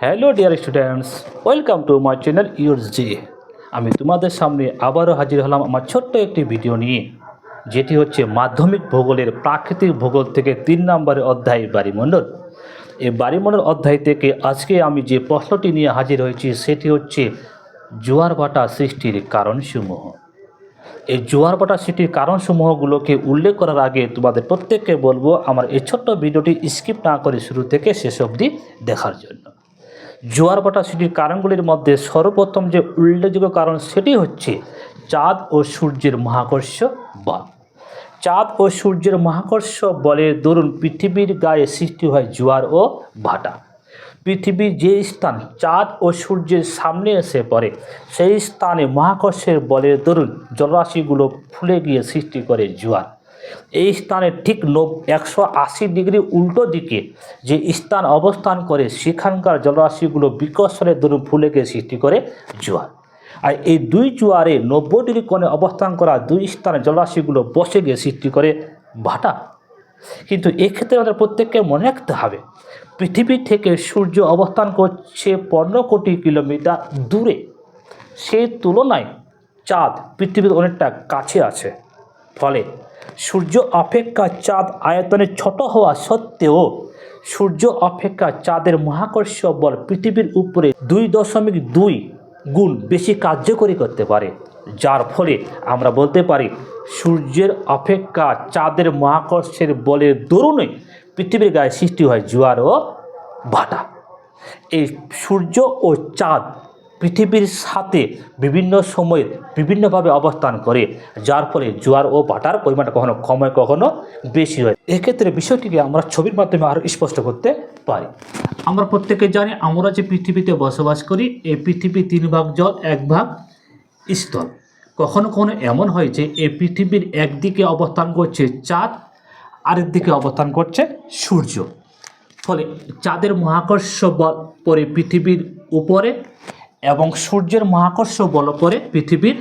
Hello dear students welcome to my channel yours ji আমি তোমাদের সামনে আবারও হাজির হলাম আমার ছোট্ট একটি ভিডিও নিয়ে, যেটি হচ্ছে মাধ্যমিক ভূগোলের প্রাকৃতিক ভূগোল থেকে তিন নম্বরের অধ্যায় বাড়িমণ্ডল এই বাড়িমণ্ডল অধ্যায় থেকে আজকে আমি যে প্রশ্নটি নিয়ে হাজির হয়েছি, সেটি হচ্ছে জোয়ার ভাটা সৃষ্টির কারণসমূহ। এই জোয়ার ভাটা সৃষ্টির কারণসমূহগুলোকে উল্লেখ করার আগে তোমাদের প্রত্যেককে বলব, আমার এই ছোট্ট ভিডিওটি স্কিপ না করে শুরু থেকে শেষ অবধি দেখার জন্য। জোয়ার ভাটা সৃষ্টির কারণগুলির মধ্যে সর্বপ্রথম যে উল্লেখযোগ্য কারণ সেটি হচ্ছে চাঁদ ও সূর্যের মহাকর্ষ বল। চাঁদ ও সূর্যের মহাকর্ষ বলের দরুন পৃথিবীর গায়ে সৃষ্টি হয় জোয়ার ও ভাটা। পৃথিবীর যে স্থান চাঁদ ও সূর্যের সামনে এসে পড়ে, সেই স্থানে মহাকর্ষের বলের দরুন জলরাশিগুলো ফুলে গিয়ে সৃষ্টি করে জোয়ার। এই স্থানের ঠিক নব একশো আশি ডিগ্রি উল্টো দিকে যে স্থান অবস্থান করে, সেখানকার জলরাশিগুলো বিকর্ষণের দরুন ফুলে গিয়ে সৃষ্টি করে জোয়ার। আর এই দুই জোয়ারে নব্বই ডিগ্রি কোণে অবস্থান করা দুই স্থানে জলরাশিগুলো বসে গিয়ে সৃষ্টি করে ভাটা। কিন্তু এক্ষেত্রে আমাদের প্রত্যেককে মনে রাখতে হবে, পৃথিবী থেকে সূর্য অবস্থান করছে পনেরো কোটি কিলোমিটার দূরে। সেই তুলনায় চাঁদ পৃথিবীর অনেকটা কাছে আছে। ফলে সূর্য অপেক্ষা চাঁদ আয়তনে ছোট হওয়া সত্ত্বেও সূর্য অপেক্ষা চাঁদের মহাকর্ষ বল পৃথিবীর উপরে দুই দশমিক দুই গুণ বেশি কার্যকরী করতে পারে। যার ফলে আমরা বলতে পারি, সূর্যের অপেক্ষা চাঁদের মহাকর্ষের বলের দরুণে পৃথিবীর গায়ে সৃষ্টি হয় জোয়ার ও ভাটা এই সূর্য ও চাঁদ পৃথিবীর সাথে বিভিন্ন সময়ে বিভিন্নভাবে অবস্থান করে, যার ফলে জোয়ার ও ভাটার পরিমাণটা কখনো কম, কখনো বেশি হয়। এক্ষেত্রে বিষয়টিকে আমরা ছবির মাধ্যমে আরও স্পষ্ট করতে পারি। আমরা প্রত্যেকে জানি আমরা যে পৃথিবীতে বসবাস করি, এই পৃথিবী তিন ভাগ জল, এক ভাগ স্থল। কখনো কখনো এমন হয় যে এই পৃথিবীর একদিকে অবস্থান করছে চাঁদ আরেক দিকে অবস্থান করছে সূর্য। ফলে চাঁদের মহাকর্ষ বল পরে পৃথিবীর উপরে এবং সূর্যের মহাকর্ষ বল পড়ে পৃথিবীর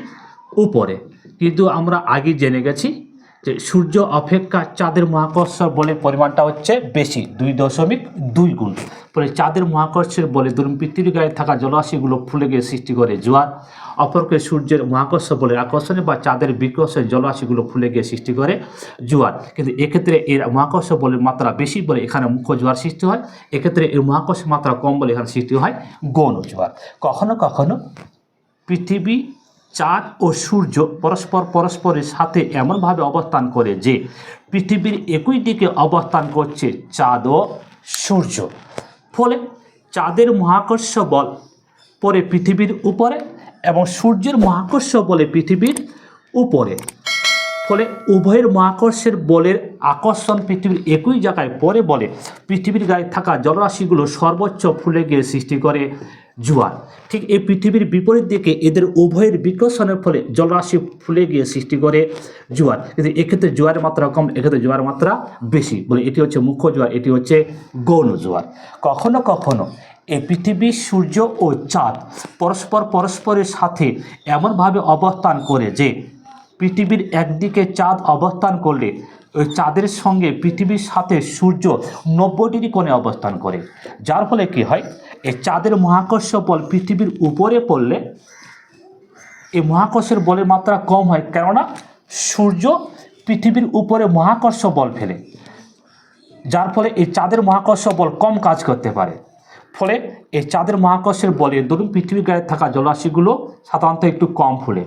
উপরে। কিন্তু আমরা আগে জেনে গেছি যে সূর্য অপেক্ষা চাঁদের মহাকর্ষ বলের পরিমাণটা হচ্ছে বেশি, দুই দশমিক দুই গুণ। ফলে চাঁদের মহাকর্ষের বলে ধরুন পৃথিবীর গায়ে থাকা জলরাশিগুলো ফুলে গিয়ে সৃষ্টি করে জোয়ার। অপরকে সূর্যের মহাকর্ষ বলে আকর্ষণে বা চাঁদের বিকর্ষে জলরাশিগুলো ফুলে গিয়ে সৃষ্টি করে জোয়ার। কিন্তু এক্ষেত্রে এর মহাকর্ষ বলের মাত্রা বেশি বলে এখানে মুখ্য জোয়ার সৃষ্টি হয়। এক্ষেত্রে এর মহাকর্ষ মাত্রা কম বলে এখানে সৃষ্টি হয় গৌণ জোয়ার। কখনো কখনো পৃথিবী চাঁদ ও সূর্য পরস্পর পরস্পরের সাথে এমনভাবে অবস্থান করে যে পৃথিবীর একই দিকে অবস্থান করছে চাঁদ ও সূর্য। ফলে চাঁদের মহাকর্ষ বল পরে পৃথিবীর উপরে এবং সূর্যের মহাকর্ষ বলে পৃথিবীর উপরে। ফলে উভয়ের মহাকর্ষের বলের আকর্ষণ পৃথিবীর একই জায়গায় পরে বলে পৃথিবীর গায়ে থাকা জলরাশিগুলো সর্বোচ্চ ফুলে গিয়ে সৃষ্টি করে জোয়ার। ঠিক এই পৃথিবীর বিপরীত দিকে এদের উভয়ের বিকর্ষণের ফলে জলরাশি ফুলে গিয়ে সৃষ্টি করে জোয়ার। কিন্তু এক্ষেত্রে জোয়ারের মাত্রা কম, এক্ষেত্রে জোয়ার মাত্রা বেশি। বলে এটি হচ্ছে মুখ্য জোয়ার, এটি হচ্ছে গৌণ জোয়ার। কখনো কখনো এই পৃথিবী, সূর্য ও চাঁদ পরস্পর পরস্পরের সাথে এমনভাবে অবস্থান করে যে পৃথিবীর একদিকে চাঁদ অবস্থান করলে, ওই চাঁদের সঙ্গে পৃথিবীর সাথে সূর্য নব্বই ডিগ্রি কোণে অবস্থান করে। যার ফলে কি হয়? এই চাঁদের মহাকর্ষ বল পৃথিবীর উপরে পড়লে, এই মহাকর্ষের বলের মাত্রা কম হয় কেননা সূর্য পৃথিবীর উপরে মহাকর্ষ বল ফেলে। যার ফলে এই চাঁদের মহাকর্ষ বল কম কাজ করতে পারে। ফলে এই চাঁদের মহাকর্ষের বলে ধরুন পৃথিবীর গায়ে থাকা জলাশয়গুলো সাধারণত একটু কম ফুলে।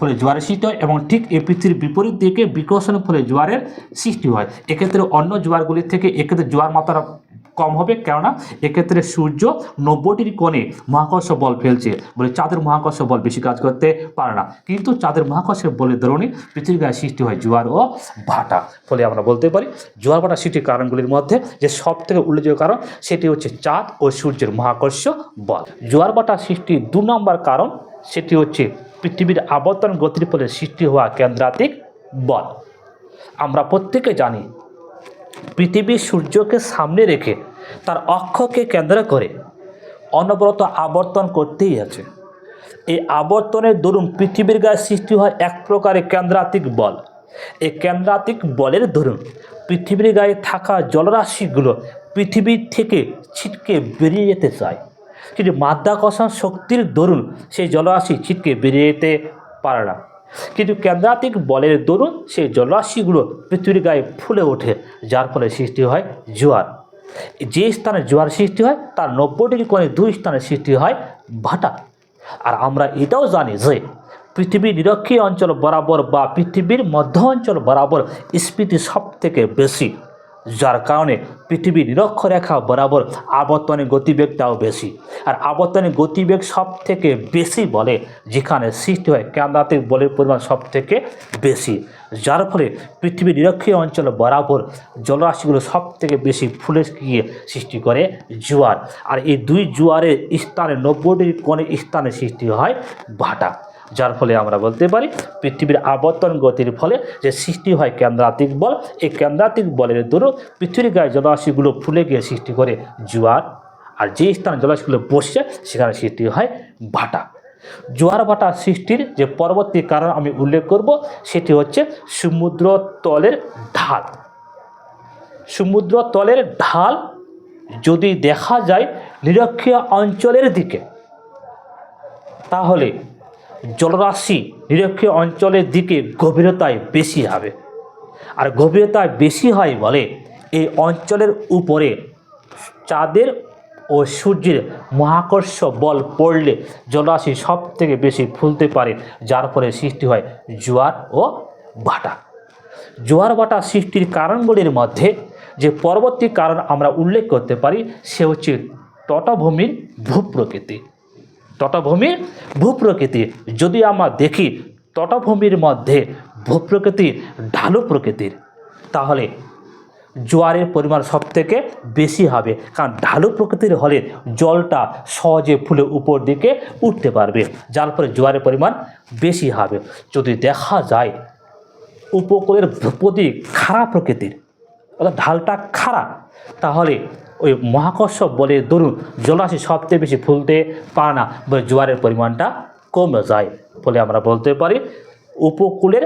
ফলে জোয়ারের সৃষ্টি হয় এবং ঠিক এই পৃথিবীর বিপরীত দিকে বিকর্ষণের ফলে জোয়ারের সৃষ্টি হয়। এক্ষেত্রে অন্য জোয়ারগুলির থেকে এক্ষেত্রে জোয়ার মাত্রা কম হবে কেননা এক্ষেত্রে সূর্য নব্বই ডিগ্রি কোণে মহাকর্ষ বল ফেলছে বলে চাঁদের মহাকর্ষ বল বেশি কাজ করতে পারে না। কিন্তু চাঁদের মহাকর্ষের বলের ধরনে পৃথিবীর গায়ে সৃষ্টি হয় জোয়ার ও ভাটা। ফলে আমরা বলতে পারি জোয়ার ভাটা সৃষ্টির কারণগুলির মধ্যে যে সব থেকে উল্লেখযোগ্য কারণ সেটি হচ্ছে চাঁদ ও সূর্যের মহাকর্ষ বল। জোয়ার ভাটা সৃষ্টির দু নম্বর কারণ সেটি হচ্ছে পৃথিবীর আবর্তন গতির ফলে সৃষ্টি হওয়া কেন্দ্রাতিক বল। আমরা প্রত্যেকে জানি, পৃথিবী সূর্যকে সামনে রেখে তার অক্ষকে কেন্দ্র করে অনবরত আবর্তন করতেই আছে। এই আবর্তনের দরুন পৃথিবীর গায়ে সৃষ্টি হয় এক প্রকারের কেন্দ্রাতিক বল। এই কেন্দ্রাতিক বলের দরুন পৃথিবীর গায়ে থাকা জলরাশিগুলো পৃথিবীর থেকে ছিটকে বেরিয়ে যেতে চায়। কিন্তু মাধ্যাকর্ষণ শক্তির দরুন সেই জলরাশি ছিটকে বেরিয়ে যেতে পারে না। কিন্তু কেন্দ্রাতিক বলের দরুন সেই জলরাশিগুলো পৃথিবীর গায়ে ফুলে ওঠে, যার ফলে সৃষ্টি হয় জোয়ার। যে স্থানে জোয়ার সৃষ্টি হয়, তার নব্বই ডিগ্রি কোণে দুই স্থানে সৃষ্টি হয় ভাটা। আর আমরা এটাও জানি যে পৃথিবীর নিরক্ষীয় অঞ্চল বরাবর বা পৃথিবীর মধ্য অঞ্চল বরাবর স্ফীতি সব থেকে বেশি। যার কারণে পৃথিবীর নিরক্ষরেখা বরাবর আবর্তনের গতিবেগটাও বেশি। আর আবর্তনের গতিবেগ সব থেকে বেশি বলে, যেখানে সৃষ্টি হয় কেন্দ্রাতিক বলের পরিমাণ সব থেকে বেশি। যার ফলে পৃথিবীর নিরক্ষীয় অঞ্চল বরাবর জলরাশিগুলো সব থেকে বেশি ফুলে গিয়ে সৃষ্টি করে জোয়ার। আর এই দুই জোয়ারের স্থানে নব্বই ডিগ্রি কোণে স্থানে সৃষ্টি হয় ভাটা। যার ফলে আমরা বলতে পারি পৃথিবীর আবর্তন গতির ফলে যে সৃষ্টি হয় কেন্দ্রাতিক বল, এই কেন্দ্রাতিক বলের দরুন পৃথিবীর গায়ে জলরাশিগুলো ফুলে গিয়ে সৃষ্টি করে জোয়ার। আর যে স্থানে জলাশয়গুলো বসছে, সেখানে সৃষ্টি হয় ভাটা। জোয়ার ভাটা সৃষ্টির যে পরবর্তী কারণ আমি উল্লেখ করব, সেটি হচ্ছে সমুদ্র তলের ঢাল। সমুদ্র তলের ঢাল যদি দেখা যায় নিরক্ষীয় অঞ্চলের দিকে, তাহলে জলরাশি নিরক্ষীয় অঞ্চলের দিকে গভীরতায় বেশি হবে। আর গভীরতায় বেশি হয় বলে এই অঞ্চলের উপরে চাঁদের ও সূর্যের মহাকর্ষ বল পড়লে জলরাশি সব থেকে বেশি ফুলতে পারে, যার ফলে সৃষ্টি হয় জোয়ার ও ভাটা। জোয়ার ভাটা সৃষ্টির কারণগুলির মধ্যে যে পরবর্তী কারণ আমরা উল্লেখ করতে পারি, সে হচ্ছে তটভূমির ভূপ্রকৃতি। তটভূমির ভূপ্রকৃতি। যদি আমরা দেখি, তটভূমির মধ্যে ভূপ্রকৃতি ঢালু প্রকৃতির, তাহলে জোয়ারের পরিমাণ সব থেকে বেশি হবে। কারণ ঢালু প্রকৃতির হলে জলটা সহজে ফুলে উপর দিকে উঠতে পারবে, যার ফলে জোয়ারের পরিমাণ বেশি হবে। যদি দেখা যায়, উপকূলের ভূপতি খাড়া প্রকৃতির, অর্থাৎ ঢালটা খাড়া, তাহলে ওই মহাকর্ষ বলে দরুন জলাশয় সবচেয়ে বেশি ফুলতে পারে না বলে জোয়ারের পরিমাণটা কমে যায় ফলে আমরা বলতে পারি। উপকূলের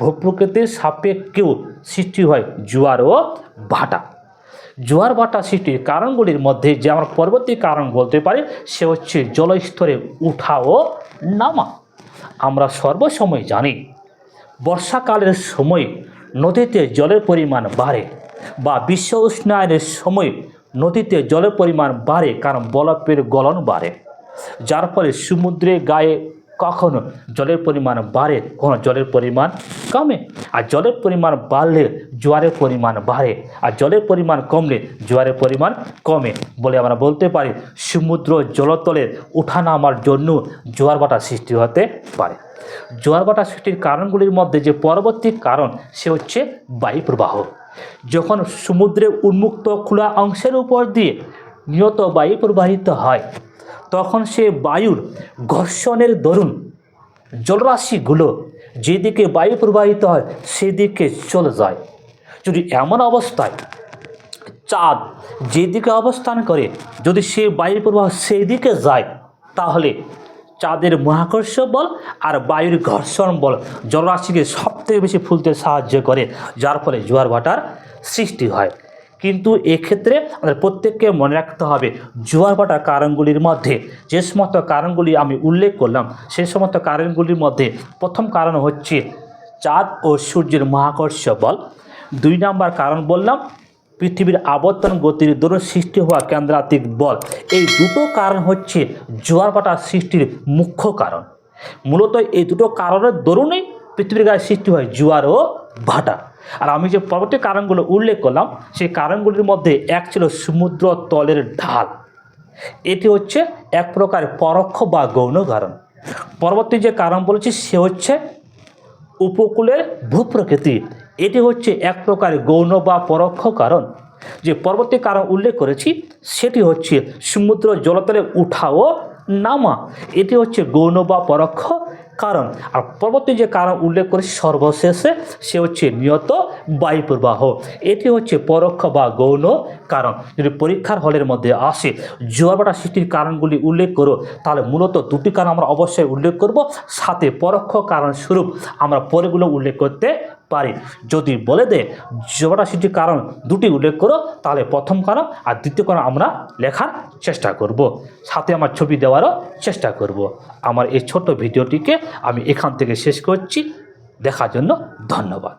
ভূপ্রকৃতির সাপেক্ষেও সৃষ্টি হয় জোয়ার ও ভাটা। জোয়ার ভাটা সৃষ্টির কারণগুলির মধ্যে যে আমরা পরবর্তী কারণ বলতে পারি, সে হচ্ছে জলস্তরে উঠা ও নামা। আমরা সর্বসময় জানি, বর্ষাকালের সময় নদীতে জলের পরিমাণ বাড়ে বা বিশ্ব উষ্ণায়নের সময় নদীতে জলের পরিমাণ বাড়ে, কারণ বরফের গলন বাড়ে। যার ফলে সমুদ্রে গায়ে কখনো জলের পরিমাণ বাড়ে, কখনো জলের পরিমাণ কমে। আর জলের পরিমাণ বাড়লে জোয়ারের পরিমাণ বাড়ে, আর জলের পরিমাণ কমলে জোয়ারের পরিমাণ কমে বলে আমরা বলতে পারি। সমুদ্র জলতলের ওঠানামার জন্য জোয়ার ভাটা সৃষ্টি হতে পারে। জোয়ার ভাটা সৃষ্টির কারণগুলির মধ্যে যে পরবর্তী কারণ, সে হচ্ছে বায়ু প্রবাহ যখন সমুদ্রে উন্মুক্ত খোলা অংশের উপর দিয়ে নিয়ত বায়ু প্রবাহিত হয়, তখন সে বায়ুর ঘর্ষণের দরুন জলরাশিগুলো যেদিকে বায়ু প্রবাহিত হয়, সেদিকে চলে যায়। যদি এমন অবস্থায় চাঁদ যেদিকে অবস্থান করে, যদি সে বায়ু প্রবাহ সেই দিকে যায়, তাহলে চাঁদের মহাকর্ষ বল আর বায়ুর ঘর্ষণ বল জলরাশিকে সবথেকে বেশি ফুলতে সাহায্য করে, যার ফলে জোয়ার ভাটার সৃষ্টি হয়। কিন্তু এক্ষেত্রে আমাদের প্রত্যেককে মনে রাখতে হবে, জোয়ার ভাটার কারণগুলির মধ্যে যে সমস্ত কারণগুলি আমি উল্লেখ করলাম সেই সমস্ত কারণগুলির মধ্যে প্রথম কারণ হচ্ছে চাঁদ ও সূর্যের মহাকর্ষ বল। দুই নাম্বার কারণ বললাম পৃথিবীর আবর্তন গতির দরুন সৃষ্টি হওয়া কেন্দ্রাতিক বল। এই দুটো কারণ হচ্ছে জোয়ার ভাটা সৃষ্টির মুখ্য কারণ। মূলত এই দুটো কারণের দরুনই পৃথিবীর গায়ে সৃষ্টি হয় জোয়ার ও ভাটা। আর আমি যে পরবর্তী কারণগুলো উল্লেখ করলাম, সেই কারণগুলির মধ্যে এক ছিল সমুদ্র তলের ঢাল। এটি হচ্ছে এক প্রকার পরোক্ষ বা গৌণ কারণ। পরবর্তী যে কারণ বলেছি, সে হচ্ছে উপকূলের ভূপ্রকৃতি। এটি হচ্ছে এক প্রকার গৌণ বা পরোক্ষ কারণ। যে পরবর্তী কারণ উল্লেখ করেছি, সেটি হচ্ছে সমুদ্র জলতলে উঠা ও নামা। এটি হচ্ছে গৌণ বা পরোক্ষ কারণ। আর পরবর্তী যে কারণ উল্লেখ করেছি, সর্বশেষে সে হচ্ছে নিয়ত বায়ু প্রবাহ। এটি হচ্ছে পরোক্ষ বা গৌণ কারণ। যদি পরীক্ষার হলের মধ্যে আসে জোয়ারভাটা সৃষ্টির কারণগুলি উল্লেখ করো, তাহলে মূলত দুটি কারণ আমরা অবশ্যই উল্লেখ করব। সাথে পরোক্ষ কারণ স্বরূপ আমরা পরেগুলো উল্লেখ করতে পারি। যদি বলে দে জবরাশিটির কারণ দুটি উল্লেখ করো, তাহলে প্রথম কারণ আর দ্বিতীয় কারণ আমরা লেখার চেষ্টা করব। সাথে আমার ছবি দেওয়ারও চেষ্টা করব। আমার এই ছোট ভিডিওটিকে আমি এখান থেকে শেষ করছি। দেখার জন্য ধন্যবাদ।